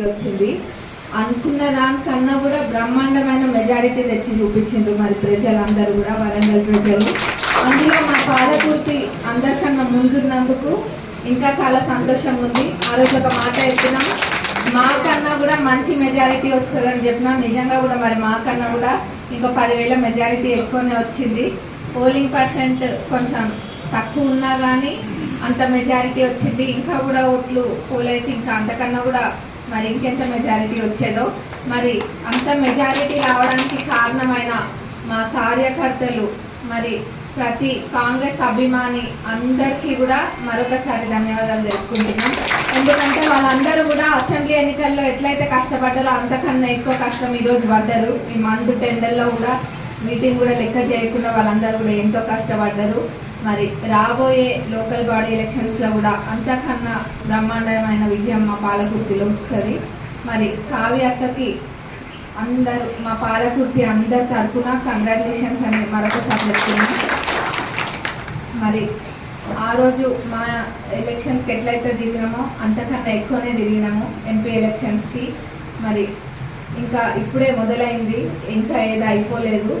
వచ్చింది. అనుకున్న దానికన్నా కూడా బ్రహ్మాండమైన మెజారిటీ తెచ్చి చూపించిండ్రు మరి ప్రజలందరూ కూడా వరంగల్ ప్రజలు. అందులో మా పాలపూర్తి అందరికన్నా ముందున్నందుకు ఇంకా చాలా సంతోషంగా ఉంది ఆ రోజు ఒక మాట చెప్పినాం మాకన్నా కూడా మంచి మెజారిటీ వస్తుందని చెప్పినాం. నిజంగా కూడా మరి మాకన్నా కూడా ఇంకో పదివేల మెజారిటీ ఎక్కువనే వచ్చింది. పోలింగ్ పర్సెంట్ కొంచెం తక్కువ ఉన్నా కానీ అంత మెజారిటీ వచ్చింది. ఇంకా కూడా ఓట్లు పోలైతే ఇంకా అంతకన్నా కూడా మరి ఇంకెంత మెజారిటీ వచ్చేదో. మరి అంత మెజారిటీ రావడానికి కారణమైన మా కార్యకర్తలు మరి ప్రతి కాంగ్రెస్ అభిమాని అందరికీ కూడా మరొకసారి ధన్యవాదాలు తెలుసుకుంటున్నాం ఎందుకంటే వాళ్ళందరూ కూడా అసెంబ్లీ ఎన్నికల్లో ఎట్లయితే కష్టపడ్డారో అంతకన్నా ఎక్కువ కష్టం ఈరోజు పడ్డారు. ఈ మండు టెండర్లో కూడా మీటింగ్ కూడా లెక్క చేయకుండా వాళ్ళందరూ కూడా ఎంతో కష్టపడ్డారు. మరి రాబోయే లోకల్ బాడీ ఎలక్షన్స్లో కూడా అంతకన్నా బ్రహ్మాండమైన విజయం మా పాలకుర్తిలో వస్తుంది. మరి కావ్య అక్కకి అందరూ మా పాలకుర్తి అందరి తరఫున కంగ్రాచులేషన్స్ అని మరొకసారి చెప్తున్నాం. మరి ఆ రోజు మా ఎలక్షన్స్కి ఎట్లయితే తిరిగినామో అంతకన్నా ఎక్కువనే తిరిగినాము ఎంపీ ఎలక్షన్స్కి మరి ఇంకా ఇప్పుడే మొదలైంది ఇంకా ఏది అయిపోలేదు.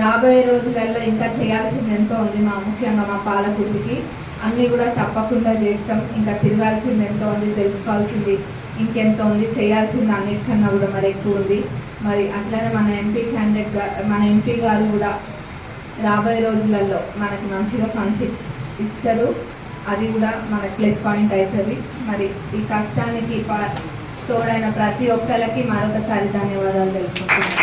రాబోయే రోజులలో ఇంకా చేయాల్సింది ఎంతో ఉంది మా ముఖ్యంగా మా పాలకుడికి. అన్నీ కూడా తప్పకుండా చేస్తాం ఇంకా తిరగాల్సింది ఎంతో ఉంది తెలుసుకోవాల్సింది ఇంకెంతో ఉంది చేయాల్సింది అన్నిటికన్నా కూడా మరి ఎక్కువ ఉంది. మరి అట్లనే మన ఎంపీ క్యాండిడేట్ మన ఎంపీ గారు కూడా రాబోయే రోజులలో మనకి మంచిగా ఫండ్స్ ఇస్తారు. అది కూడా మనకి ప్లస్ పాయింట్ అవుతుంది. మరి ఈ కష్టానికి తోడైన ప్రతి ఒక్కరికి మరొకసారి ధన్యవాదాలు తెలుపుకుంటున్నాను.